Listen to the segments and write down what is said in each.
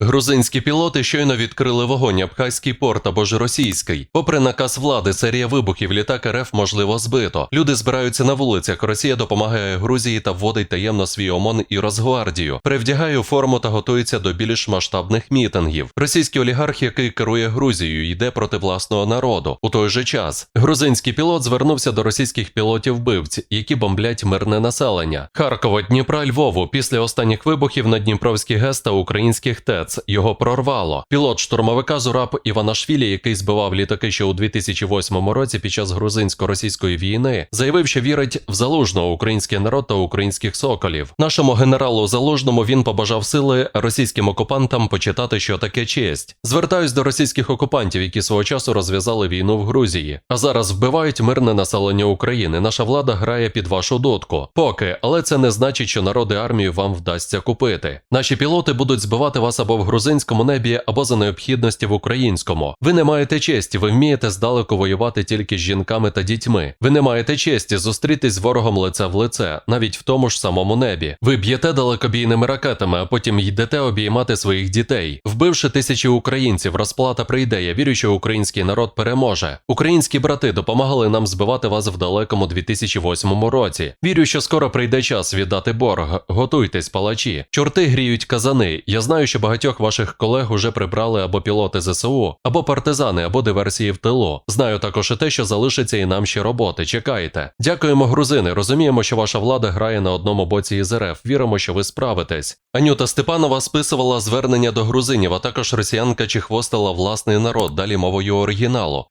Грузинські пілоти щойно відкрили вогонь Абхазький порт або ж російський. Попри наказ влади, серія вибухів літак РФ можливо збито. Люди збираються на вулицях. Росія допомагає Грузії та вводить таємно свій ОМОН і Росгвардію. Перевдягає форму та готується до більш масштабних мітингів. Російський олігарх, який керує Грузією, йде проти власного народу. У той же час грузинський пілот звернувся до російських пілотів-вбивць, які бомблять мирне населення. Харкова, Дніпра, Львову. Після останніх вибухів на Дніпровський ГЕС та українських ТЕЦ його прорвало. Пілот штурмовика Зураб Іванашвілі, який збивав літаки ще у 2008 році під час грузинсько-російської війни, заявив, що вірить в залужного український народ та українських соколів. Нашому генералу залужному він побажав сили російським окупантам почитати, що таке честь. Звертаюсь до російських окупантів, які свого часу розв'язали війну в Грузії, а зараз вбивають мирне населення України. Наша влада грає під вашу дотку. Поки, але це не значить, що народи армію вам вдасться купити. Наші пілоти будуть збивати вас або в грузинському небі, або за необхідності в українському. Ви не маєте честі, ви вмієте здалеку воювати тільки з жінками та дітьми. Ви не маєте честі зустрітись з ворогом лице в лице, навіть в тому ж самому небі. Ви б'єте далекобійними ракетами, а потім йдете обіймати своїх дітей. Вбивши тисячі українців, розплата прийде. Я вірю, що український народ переможе. Українські брати допомагали нам збивати вас в далекому 2008 році. Вірю, що скоро прийде час віддати борг. Готуйтесь, палачі. Чорти гріють казани. Я знаю, що багатьох ваших колег уже прибрали або пілоти ЗСУ, або партизани, або диверсії в тилу. Знаю також і те, що залишиться і нам ще роботи. Чекайте. Дякуємо, грузини. Розуміємо, що ваша влада грає на одному боці із РФ. Віримо, що ви справитесь. Анюта Степанова списувала звернення до грузинів, а також росіянка чи хвостила власний народ, далі мовою оригіналу.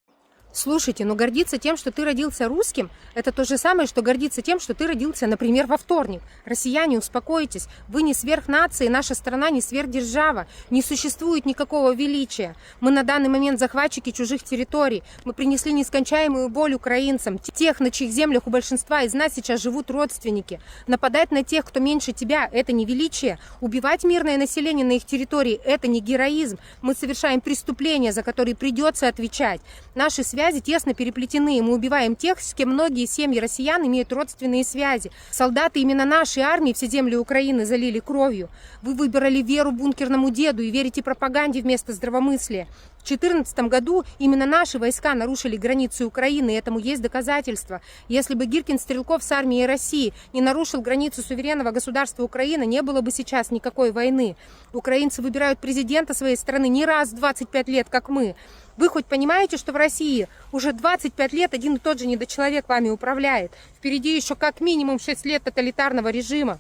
Слушайте, но гордиться тем, что ты родился русским, это то же самое, что гордиться тем, что ты родился, например, во вторник. Россияне, успокойтесь. Вы не сверхнация, наша страна не сверхдержава. Не существует никакого величия. Мы на данный момент захватчики чужих территорий. Мы принесли нескончаемую боль украинцам. Тех, на чьих землях у большинства из нас сейчас живут родственники. Нападать на тех, кто меньше тебя, это не величие. Убивать мирное население на их территории, это не героизм. Мы совершаем преступления, за которые придется отвечать. Наши связи тесно переплетены. Мы убиваем тех, с кем многие семьи россиян имеют родственные связи. Солдаты именно нашей армии все земли Украины залили кровью. Вы выбрали веру бункерному деду и верите пропаганде вместо здравомыслия. В 2014 году именно наши войска нарушили границы Украины, и этому есть доказательства. Если бы Гиркин Стрелков с армией России не нарушил границу суверенного государства Украины, не было бы сейчас никакой войны. Украинцы выбирают президента своей страны не раз в 25 лет, как мы. Вы хоть понимаете, что в России уже 25 лет один и тот же недочеловек вами управляет? Впереди еще как минимум 6 лет тоталитарного режима.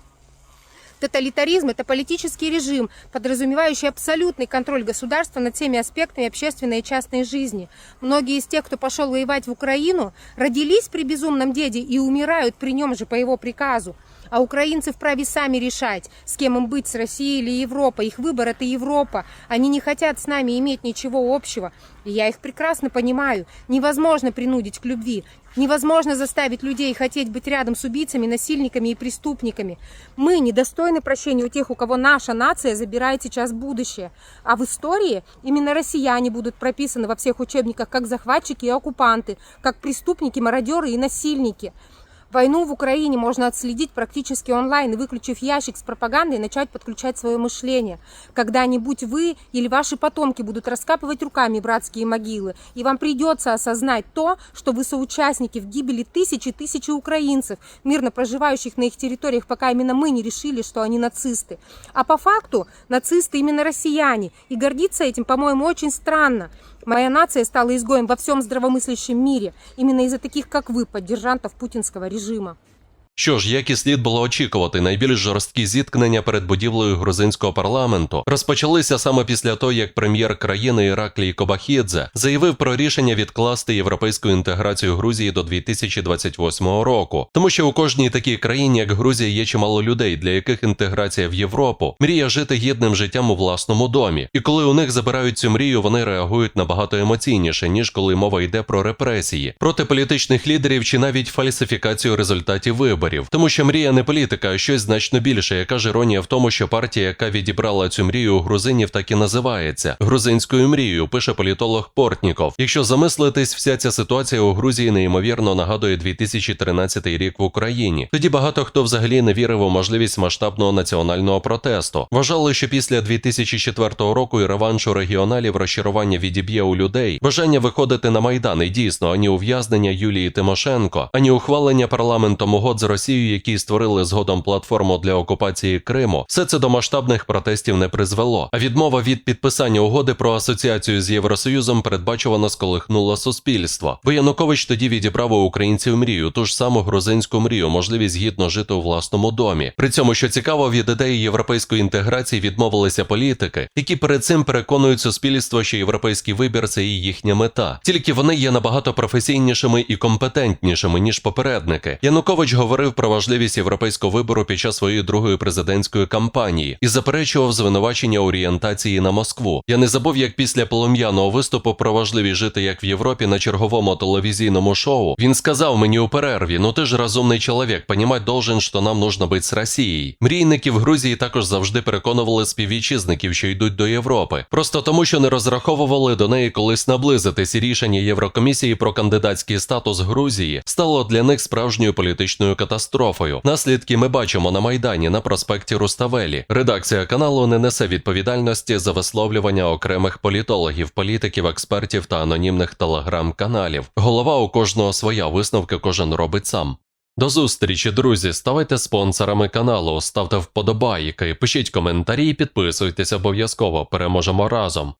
Тоталитаризм – это политический режим, подразумевающий абсолютный контроль государства над всеми аспектами общественной и частной жизни. Многие из тех, кто пошел воевать в Украину, родились при безумном деде и умирают при нем же по его приказу. А украинцы вправе сами решать, с кем им быть, с Россией или Европой. Их выбор – это Европа. Они не хотят с нами иметь ничего общего. И я их прекрасно понимаю. Невозможно принудить к любви. Невозможно заставить людей хотеть быть рядом с убийцами, насильниками и преступниками. Мы недостойны прощения у тех, у кого наша нация забирает сейчас будущее. А в истории именно россияне будут прописаны во всех учебниках как захватчики и оккупанты, как преступники, мародеры и насильники. Войну в Украине можно отследить практически онлайн и, выключив ящик с пропагандой, начать подключать свое мышление. Когда-нибудь вы или ваши потомки будут раскапывать руками братские могилы, и вам придется осознать то, что вы соучастники в гибели тысячи тысячи украинцев, мирно проживающих на их территориях, пока именно мы не решили, что они нацисты. А по факту нацисты именно россияне, и гордиться этим, по-моему, очень странно. Моя нация стала изгоем во всем здравомыслящем мире, именно из-за таких, как вы, поддержантов путинского режима. Що ж, як і слід було очікувати, найбільш жорсткі зіткнення перед будівлею грузинського парламенту розпочалися саме після того, як прем'єр країни Іраклій Кобахідзе заявив про рішення відкласти європейську інтеграцію Грузії до 2028 року. Тому що у кожній такій країні, як Грузія, є чимало людей, для яких інтеграція в Європу мріє жити гідним життям у власному домі. І коли у них забирають цю мрію, вони реагують набагато емоційніше, ніж коли мова йде про репресії проти політичних лідерів чи навіть фальсифікацію результатів виборів. Виборів. Тому що мрія не політика, а щось значно більше. Яка ж іронія в тому, що партія, яка відібрала цю мрію у грузинів, так і називається грузинською мрією, пише політолог Портніков. Якщо замислитись, вся ця ситуація у Грузії неймовірно нагадує 2013 рік в Україні. Тоді багато хто взагалі не вірив у можливість масштабного національного протесту. Вважали, що після 2004 року і реваншу регіоналів розчарування відіб'є у людей бажання виходити на майдан і дійсно ані ув'язнення Юлії Тимошенко, ані ухвалення парламентом угод з Росією, які створили згодом платформу для окупації Криму. Все це до масштабних протестів не призвело. А відмова від підписання угоди про асоціацію з Євросоюзом передбачувано сколихнула суспільство. Бо Янукович тоді відібрав у українців мрію, ту ж саму грузинську мрію, можливість гідно жити у власному домі. При цьому, що цікаво, від ідеї європейської інтеграції відмовилися політики, які перед цим переконують суспільство, що європейський вибір це і їхня мета. Тільки вони є набагато професійнішими і компетентнішими ніж попередники. Янукович говорив про важливість європейського вибору під час своєї другої президентської кампанії і заперечував звинувачення орієнтації на Москву. Я не забув, як після полум'яного виступу про важливість жити як в Європі на черговому телевізійному шоу він сказав мені у перерві: ну ти ж розумний чоловік, понімать должен, що нам нужно бути з Росією. Мрійники в Грузії також завжди переконували співвітчизників, що йдуть до Європи, просто тому, що не розраховували до неї колись наблизитись. Рішення Єврокомісії про кандидатський статус Грузії стало для них справжньою політичною катастрофою. Наслідки ми бачимо на майдані на проспекті Руставелі. Редакція каналу не несе відповідальності за висловлювання окремих політологів, політиків, експертів та анонімних телеграм-каналів. Голова у кожного своя висновки кожен робить сам. До зустрічі, друзі. Ставайте спонсорами каналу, ставте вподобайки, пишіть коментарі, підписуйтесь обов'язково. Переможемо разом.